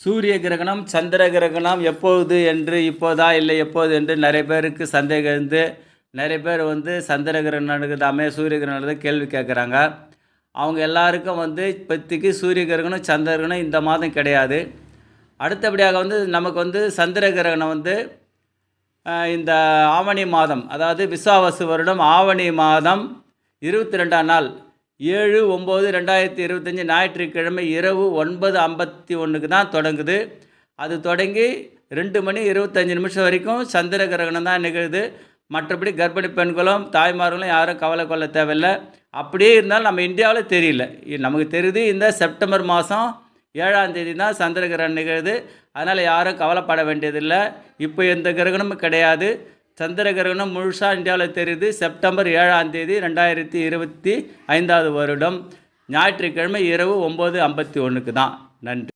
சூரிய கிரகணம் சந்திர கிரகணம் எப்போது என்று இப்போதா இல்லை எப்போது என்று நிறைய பேருக்கு சந்தேகம் இருந்து நிறைய பேர் வந்து சந்திர கிரகணம் நடக்குதாமே சூரிய கிரகணம் நடக்குது கேள்வி கேட்குறாங்க. அவங்க எல்லாருக்கும் வந்து இப்போதைக்கு சூரிய கிரகணம் சந்திர கிரகணம் இந்த மாதம் கிடையாது. அடுத்தபடியாக வந்து நமக்கு வந்து சந்திர கிரகணம் வந்து இந்த ஆவணி மாதம் அதாவது விசாவாசு வருடம் ஆவணி மாதம் இருபத்தி ரெண்டாம் நாள் ஏழு ஒம்பது ரெண்டாயிரத்தி இருபத்தஞ்சி ஞாயிற்றுக்கிழமை இரவு ஒன்பது ஐம்பத்தி ஒன்றுக்கு தான் தொடங்குது. அது தொடங்கி ரெண்டு மணி இருபத்தஞ்சி நிமிஷம் வரைக்கும் சந்திர கிரகணம் தான் நிகழுது. மற்றபடி கர்ப்பிணி பெண்களும் தாய்மார்களும் யாரும் கவலை கொள்ள தேவையில்லை. அப்படியே இருந்தாலும் நம்ம இந்தியாவில் தெரியல. நமக்கு தெரியுது இந்த செப்டம்பர் மாதம் ஏழாம் தேதி தான் சந்திர கிரகணம் நிகழுது. அதனால் யாரும் கவலைப்பட வேண்டியதில்லை. இப்போ எந்த கிரகணமும் கிடையாது. சந்திர கிரகணம் முழுசாக இந்தியாவில் தெரியுது. செப்டம்பர் ஏழாம் தேதி ரெண்டாயிரத்தி இருபத்தி ஐந்தாவது வருடம். ஞாயிற்றுக்கிழமை இரவு ஒம்பது ஐம்பத்தி ஒன்றுக்கு தான். நன்றி.